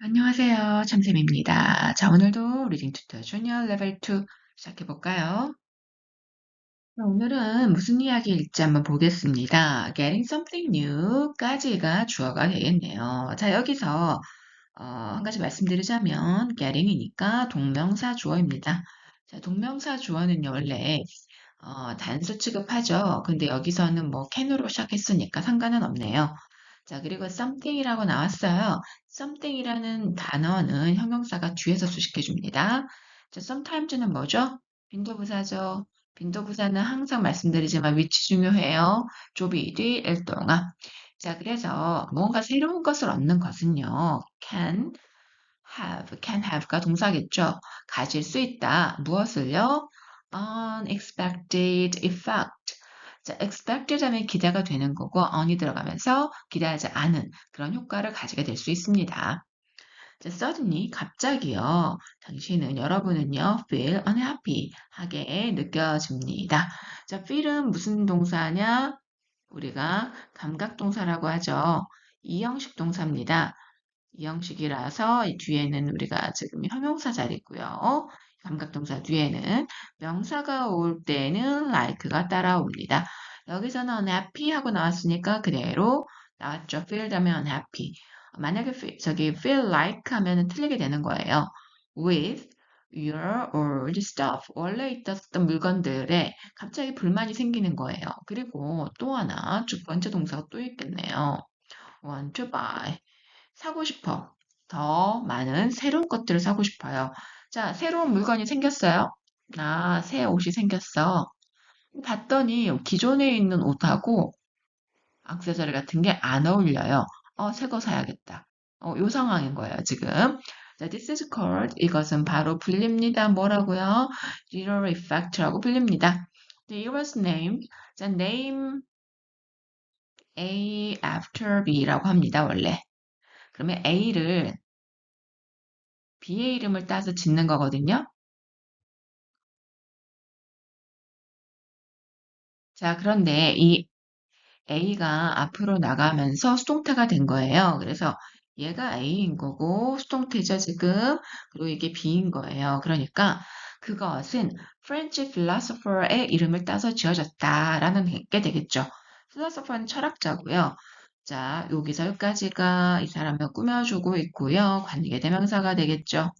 안녕하세요. 참쌤입니다. 자, 오늘도 리딩 튜터 주니어 레벨 2 시작해 볼까요? 오늘은 무슨 이야기 일지 한번 보겠습니다. Getting something new까지가 주어가 되겠네요. 자, 여기서 어, 한 가지 말씀드리자면 getting이니까 동명사 주어입니다. 자, 동명사 주어는요, 원래 어, 단수 취급하죠. 근데 여기서는 뭐 can으로 시작했으니까 상관은 없네요. 자, 그리고 something이라고 나왔어요. something이라는 단어는 형용사가 뒤에서 수식해 줍니다. 자, sometimes는 뭐죠? 빈도부사죠. 빈도부사는 항상 말씀드리지만 위치 중요해요. 조비 뒤 일동아. 자, 그래서 뭔가 새로운 것을 얻는 것은요. can have, can have가 동사겠죠. 가질 수 있다. 무엇을요? unexpected effect. 자, expected 하면 기대가 되는 거고 on이 들어가면서 기대하지 않은 그런 효과를 가지게 될 수 있습니다. 자, suddenly 갑자기요. 당신은 여러분은요 feel unhappy 하게 느껴집니다. 자, feel은 무슨 동사냐? 우리가 감각 동사라고 하죠. 이형식 동사입니다. 이형식이라서 이 뒤에는 우리가 지금 형용사 자리고요. 감각동사 뒤에는 명사가 올 때는 like가 따라옵니다. 여기서는 unhappy 하고 나왔으니까 그대로 나왔죠. feel 하면 unhappy. 만약에 feel, 저기 feel like 하면 틀리게 되는 거예요. with your old stuff. 원래 있었던 물건들에 갑자기 불만이 생기는 거예요. 그리고 또 하나, 두 번째 동사가 또 있겠네요. want to buy. 사고 싶어. 더 많은 새로운 것들을 사고 싶어요. 자, 새로운 물건이 생겼어요. 아, 새 옷이 생겼어. 봤더니 기존에 있는 옷하고 액세서리 같은 게 안 어울려요. 어, 새 거 사야겠다. 어, 요 상황인 거예요, 지금. 자, this is called. 이것은 바로 불립니다. 뭐라고요? Zero effect라고 불립니다. It was named. 자, name A after B라고 합니다, 원래. 그러면 A를 B의 이름을 따서 짓는 거거든요. 자, 그런데 이 A가 앞으로 나가면서 수동태가 된 거예요. 그래서 얘가 A인 거고 수동태죠, 지금. 그리고 이게 B인 거예요. 그러니까 그것은 French philosopher의 이름을 따서 지어졌다라는 게 되겠죠. philosopher는 철학자고요. 자, 여기서 여기까지가 이 사람을 꾸며주고 있고요. 관계 대명사가 되겠죠.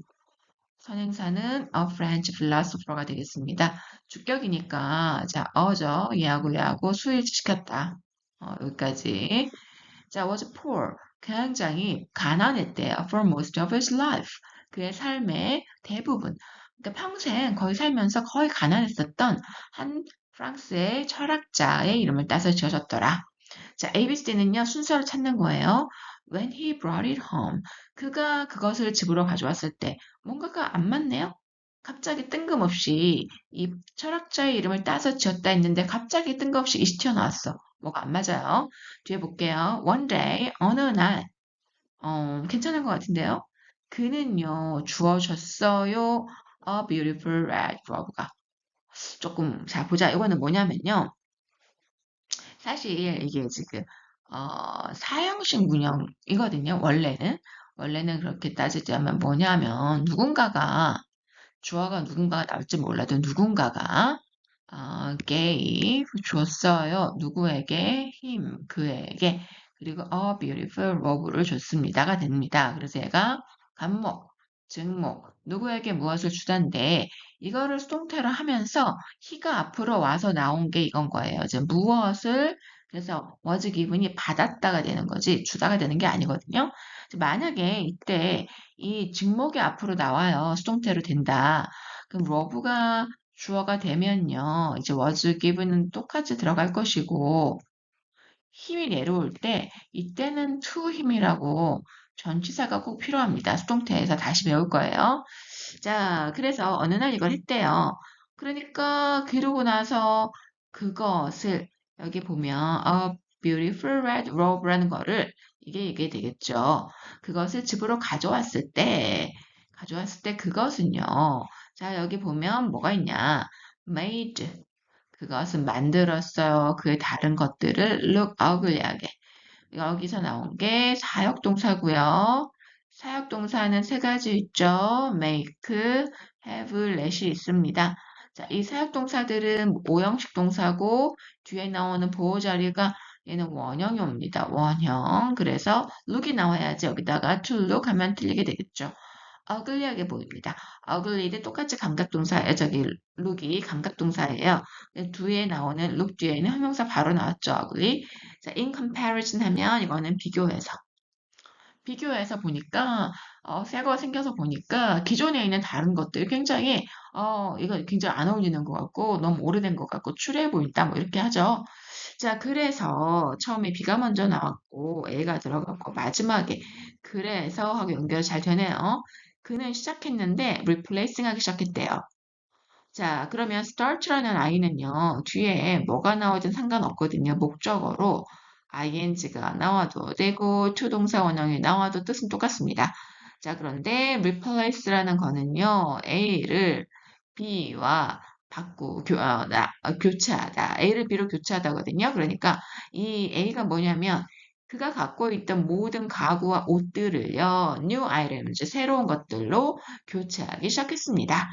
선행사는 a French philosopher가 되겠습니다. 주격이니까 자, 어죠. 얘하고 얘하고 수일시켰다. 어, 여기까지. 자, was poor. 굉장히 가난했대요. For most of his life. 그의 삶의 대부분. 그러니까 평생 거의 살면서 거의 가난했었던 한 프랑스의 철학자의 이름을 따서 지어졌더라. 자, ABC는요, 순서를 찾는 거예요. When he brought it home. 그가 그것을 집으로 가져왔을 때 뭔가가 안 맞네요? 갑자기 뜬금없이 이 철학자의 이름을 따서 지었다 했는데 갑자기 뜬금없이 이시 튀어나왔어. 뭐가 안 맞아요. 뒤에 볼게요. One day, 어느 날, 어, 괜찮은 것 같은데요. 그는요, 주어졌어요. A beautiful red robe가. 조금, 자, 보자. 이거는 뭐냐면요. 사실 이게 지금 어, 사형식 문형이거든요. 원래는 원래는 그렇게 따지자면 뭐냐면 누군가가 주어가 누군가가 나올지 몰라도 누군가가 어, gave 줬어요. 누구에게 him 그에게 그리고 a beautiful robe를 줬습니다가 됩니다. 그래서 얘가 간목 증목 누구에게 무엇을 주던데 이거를 수동태로 하면서 he가 앞으로 와서 나온 게 이건 거예요. 이제 무엇을 그래서 was given이 받았다가 되는 거지 주다가 되는 게 아니거든요. 만약에 이때 이 직목이 앞으로 나와요. 수동태로 된다. 그럼 rove가 주어가 되면요. 이제 was given은 똑같이 들어갈 것이고 힘이 내려올 때 이때는 to 힘이라고 전치사가 꼭 필요합니다. 수동태에서 다시 배울 거예요. 자, 그래서 어느 날 이걸 했대요. 그러니까 그러고 나서 그것을 여기 보면 a beautiful red robe라는 거를 이게 이게 되겠죠. 그것을 집으로 가져왔을 때 가져왔을 때 그것은요. 자, 여기 보면 뭐가 있냐? made 그것은 만들었어요. 그 다른 것들을 look ugly하게 여기서 나온 게 사역동사고요. 사역동사는 세 가지 있죠. make, have, let이 있습니다. 자, 이 사역동사들은 오형식 동사고 뒤에 나오는 보호 자리가 얘는 원형이 옵니다. 원형. 그래서 look이 나와야지 여기다가 to look 하면 틀리게 되겠죠. Ugly하게 보입니다. ugly는 똑같이 감각동사예요. 저기 look이 감각동사예요. 뒤에 나오는 look 뒤에는 형용사 바로 나왔죠. ugly. 자, in comparison 하면 이거는 비교해서. 비교해서 보니까 어, 새거 생겨서 보니까 기존에 있는 다른 것들이 굉장히 어, 이거 굉장히 안 어울리는 것 같고 너무 오래된 것 같고 추리해 보인다 뭐 이렇게 하죠. 자, 그래서 처음에 B가 먼저 나왔고 A가 들어갔고 마지막에 그래서 하고 연결 잘 되네요. 그는 시작했는데 replacing 하기 시작했대요. 자, 그러면 start라는 i는요, 뒤에 뭐가 나오든 상관없거든요. 목적어로 ing가 나와도 되고, to 동사 원형이 나와도 뜻은 똑같습니다. 자, 그런데 replace라는 거는요, A를 B와 바꾸, 교, 어, 나, 어, 교체하다. A를 B로 교체하다거든요. 그러니까 이 A가 뭐냐면, 그가 갖고 있던 모든 가구와 옷들을요, new items, 새로운 것들로 교체하기 시작했습니다.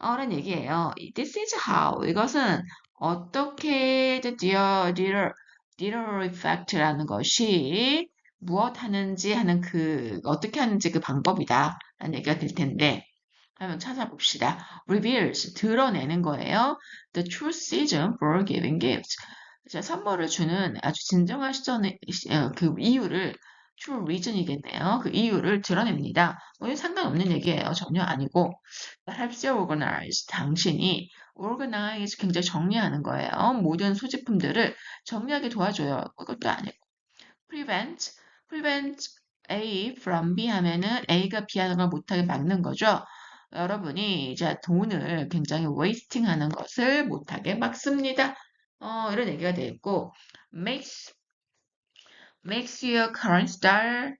어, 라는 얘기예요. This is how. 이것은 어떻게 the dealer, dealer effect라는 것이 무엇 하는지 하는 그, 어떻게 하는지 그 방법이다. 라는 얘기가 될 텐데, 한번 찾아봅시다. reveals, 드러내는 거예요. The true season for giving gifts. 자, 선물을 주는 아주 진정한 시전의, 어, 그 이유를 true reason이겠네요. 그 이유를 드러냅니다. 뭐 상관없는 얘기예요. 전혀 아니고 helps you organize. 당신이 organize 굉장히 정리하는 거예요. 모든 소지품들을 정리하게 도와줘요. 그것도 아니고 prevent, prevent A from B 하면은 A가 B 하는 걸 못하게 막는 거죠. 여러분이 이제 돈을 굉장히 웨이스팅 하는 것을 못하게 막습니다. 어, 이런 얘기가 되어 있고 makes makes your current style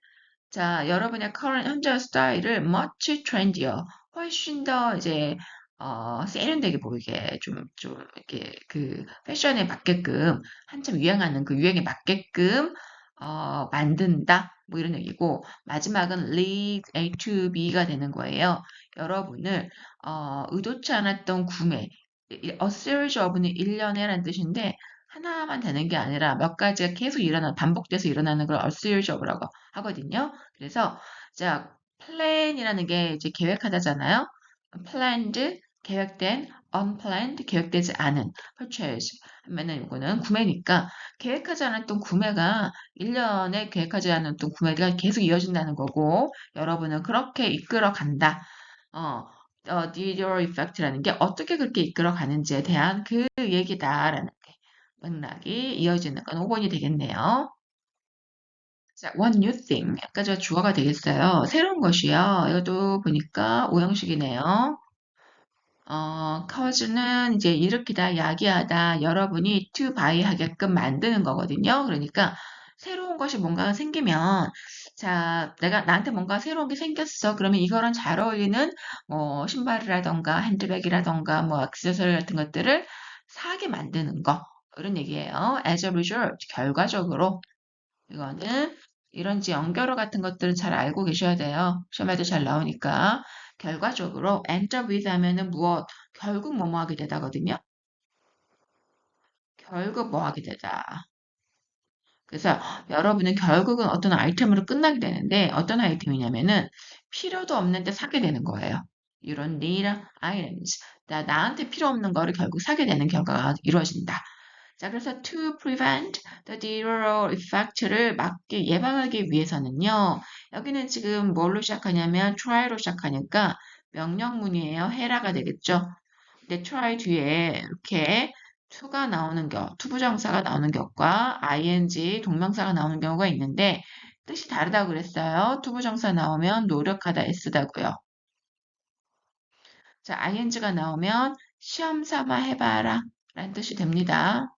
자, 여러분의 current 현재 스타일을 much trendier 훨씬 더 이제 어, 세련되게 보이게 좀, 좀, 이렇게, 그, 패션에 맞게끔, 한참 유행하는 그 유행에 맞게끔, 어, 만든다. 뭐 이런 얘기고, 마지막은 lead A to B가 되는 거예요. 여러분을, 어, 의도치 않았던 구매, a series of는 1년에 라는 뜻인데, 하나만 되는 게 아니라 몇 가지가 계속 일어나, 반복돼서 일어나는 걸 a series of라고 하거든요. 그래서, 자, plan이라는 게 이제 계획하다잖아요. planned, 계획된, unplanned, 계획되지 않은, purchase 하면은 이거는 구매니까 계획하지 않았던 구매가 1년에 계획하지 않았던 구매가 계속 이어진다는 거고 여러분은 그렇게 이끌어 간다. 어, 어, digital effect라는 게 어떻게 그렇게 이끌어 가는지에 대한 그 얘기다라는 게 맥락이 이어지는 건 5번이 되겠네요. 자, one new thing. 여기까지가 주어가 되겠어요. 새로운 것이요. 이것도 보니까 오형식이네요. 어, cause는 이제 일으키다, 야기하다, 여러분이 to buy 하게끔 만드는 거거든요. 그러니까 새로운 것이 뭔가 생기면 자, 내가 나한테 뭔가 새로운 게 생겼어. 그러면 이거랑 잘 어울리는 뭐 신발이라던가 핸드백이라던가 뭐 액세서리 같은 것들을 사게 만드는 거. 이런 얘기예요. as a result, 결과적으로 이거는 이런지 연결어 같은 것들은 잘 알고 계셔야 돼요. 시험에도 잘 나오니까. 결과적으로 end up with 하면은 무엇, 결국 뭐뭐 하게 되다거든요. 결국 뭐 하게 되다. 그래서 여러분은 결국은 어떤 아이템으로 끝나게 되는데 어떤 아이템이냐면은 필요도 없는데 사게 되는 거예요. Don't need items. 나, 나한테 필요 없는 거를 결국 사게 되는 결과가 이루어진다. 자, 그래서 to prevent the diarrheal effect를 막기, 예방하기 위해서는요. 여기는 지금 뭘로 시작하냐면 try로 시작하니까 명령문이에요. 해라가 되겠죠. 근데 try 뒤에 이렇게 to가 나오는 격, 투부정사가 나오는 격과 ing 동명사가 나오는 경우가 있는데 뜻이 다르다고 그랬어요. 투부정사 나오면 노력하다 애쓰다고요. 자, ing가 나오면 시험 삼아 해봐라 라는 뜻이 됩니다.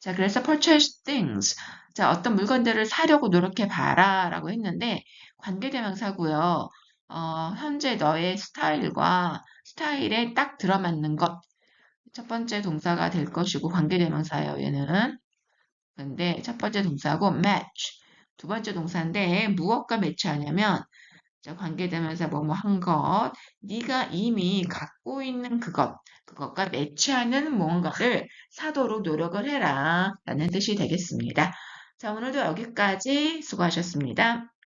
자, 그래서 purchase things. 자, 어떤 물건들을 사려고 노력해 봐라 라고 했는데 관계대명사고요. 어, 현재 너의 스타일과 스타일에 딱 들어맞는 것. 첫 번째 동사가 될 것이고 관계대명사예요. 얘는. 근데 첫 번째 동사고 match. 두 번째 동사인데 무엇과 매치하냐면 자, 관계대명사 뭐뭐 한 것, 네가 이미 갖고 있는 그것, 그것과 매치하는 무언가를 사도록 노력을 해라 라는 뜻이 되겠습니다. 자, 오늘도 여기까지 수고하셨습니다.